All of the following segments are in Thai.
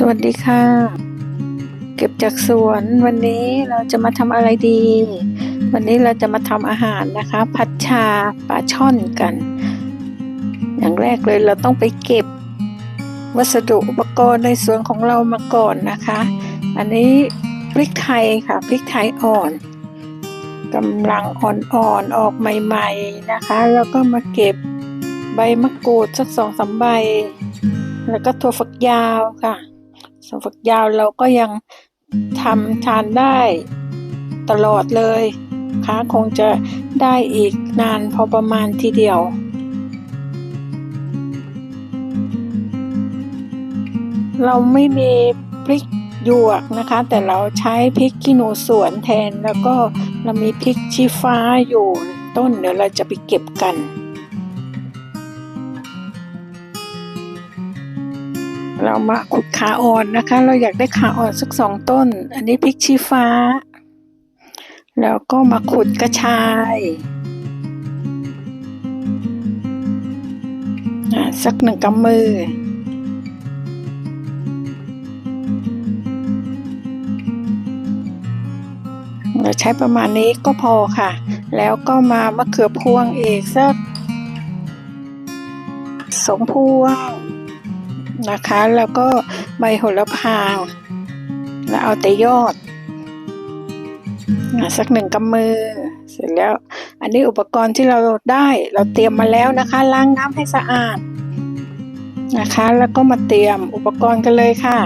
สวัสดีค่ะ เก็บจากสวนวันนี้เราจะมาทำอะไรดี วันนี้เราจะมาทำอาหารนะคะ ผัดชาปลาช่อนกัน อย่างแรกเลยเราต้องไปเก็บ วัสดุอุปกรณ์ในสวนของเรามาก่อนนะคะ อันนี้พริกไทยค่ะพริกไทยอ่อนกำลังอ่อนๆออกใหม่ๆนะคะ แล้วก็มาเก็บใบมะกรูดสักสองสามใบ แล้วก็ถั่วฝักยาวค่ะ ถั่วฝักยาวเราก็ยังทำทานได้ตลอดเลยค่ะคงจะได้อีกนานพอประมาณทีเดียว เราไม่มีพริกหยวกนะคะ แต่เราใช้พริกขี้หนูสวนแทนแล้วก็เรามีพริกชี้ฟ้าอยู่ต้นเดี๋ยวเราจะไปเก็บกัน เรามาขุดขาอ่อนนะคะ เราอยากได้ขาอ่อนสักสองต้น อันนี้พริกชี้ฟ้า แล้วก็มาขุดกระชายอ่าสักหนึ่งกำมือ เราใช้ประมาณนี้ก็พอค่ะ แล้วก็มามะเขือพวงอีกสักสองพวง นะคะ แล้วก็ใบโหระพา แล้วเอาแต่ยอด สักหนึ่งกำมือ เสร็จแล้ว อันนี้อุปกรณ์ที่เราได้ เราเตรียมมาแล้วนะคะ ล้างน้ำให้สะอาดนะคะ แล้วก็มาเตรียมอุปกรณ์กันเลยค่ะ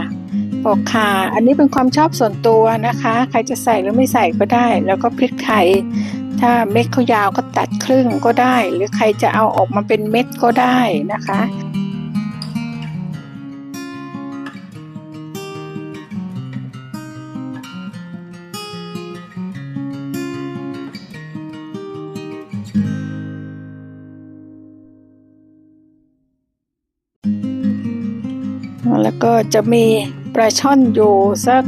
ปอกขาอันนี้เป็นความชอบส่วนตัวนะคะ ใครจะใส่หรือไม่ใส่ก็ได้ แล้วก็พริกไทย ถ้าเม็ดเขายาวก็ตัดครึ่งก็ได้ หรือใครจะเอาออกมาเป็นเม็ดก็ได้นะคะ ก็จะมีปลาช่อนอยู่สัก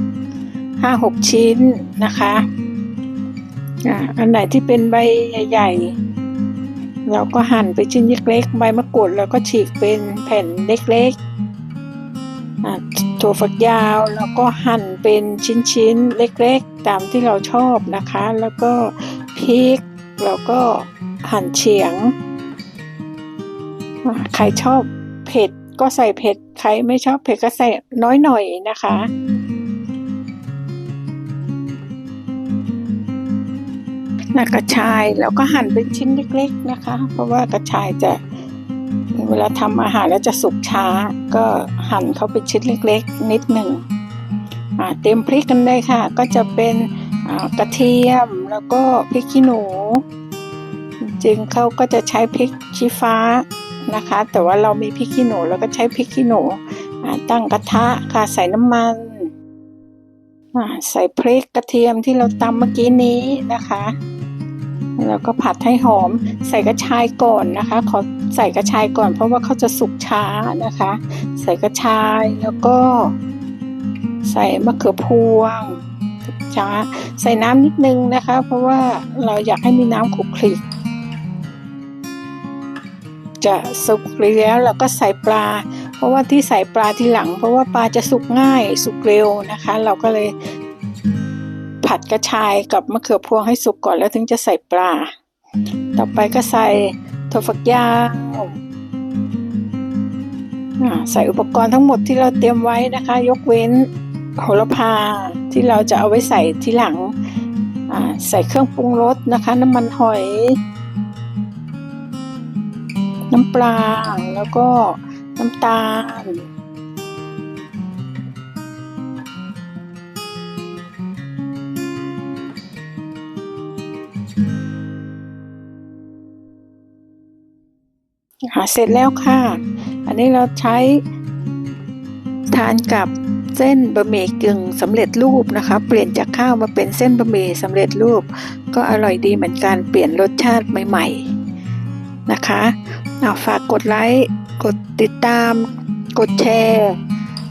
ห้าหกชิ้นนะคะอ่าอันไหนที่เป็นใบใหญ่ๆ เราก็หั่นไปชิ้นเล็กๆ ใบมะกรูดเราก็ฉีกเป็นแผ่นเล็กๆอ่าถั่วฝักยาวแล้วก็หั่นเป็นชิ้นๆ เล็กๆ ตามที่เราชอบนะคะ แล้วก็พริกแล้วก็หั่นเฉียง ใครชอบเผ็ด ก็ใส่เผ็ด ใครไม่ชอบเผ็ดก็ใส่น้อยหน่อยนะคะหนักกระชายแล้วก็หั่นเป็นชิ้นเล็กๆนะคะ เพราะว่ากระชายจะเวลาทำอาหารแล้วจะสุกช้า ก็หั่นเขาเป็นชิ้นเล็ก ๆ นิดหนึ่งเตรียมพริกกันเลยค่ะ ก็จะเป็นกระเทียมแล้วก็พริกขี้หนู จริงเขาก็จะใช้พริกชี้ฟ้า นะคะ แต่ว่าเรามีพริกขี้หนูเราก็ใช้พริกขี้หนูตั้งกระทะค่ะใส่น้ำมันใส่พริกกระเทียมที่เราตำเมื่อกี้นี้นะคะแล้วก็ผัดให้หอมใส่กระชายก่อนนะคะ ขอใส่กระชายก่อนเพราะว่าเขาจะสุกช้านะคะ ใส่กระชายแล้วก็ ใส่มะเขือพวงช้าใส่น้ำนิดนึงนะคะ เพราะว่าเราอยากให้มีน้ำขลุกคลิก จะสุกแล้วเราก็ใส่ปลา เพราะว่าที่ใส่ปลาทีหลัง เพราะว่าปลาจะสุกง่ายสุกเร็วนะคะ เราก็เลยผัดกระชายกับมะเขือพวงให้สุกก่อนแล้วถึงจะใส่ปลา ต่อไปก็ใส่ถั่วฝักยาวใส่อุปกรณ์ทั้งหมดที่เราเตรียมไว้นะคะ ยกเว้นโหระพาที่เราจะเอาไว้ใส่ทีหลังใส่เครื่องปรุงรสนะคะ น้ำมันหอย น้ำปลาแล้วก็น้ำตาล หาเสร็จแล้วค่ะ อันนี้เราใช้ทานกับเส้นบะหมี่กึ่งสำเร็จรูปนะคะ เปลี่ยนจากข้าวมาเป็นเส้นบะหมี่สำเร็จรูป ก็อร่อยดีเหมือนกันเปลี่ยนรสชาติใหม่ ๆ นะคะ ฝากกดไลค์ กดติดตาม กดแชร์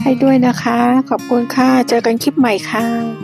ให้ด้วยนะคะ ขอบคุณค่ะ เจอกันคลิปใหม่ค่ะ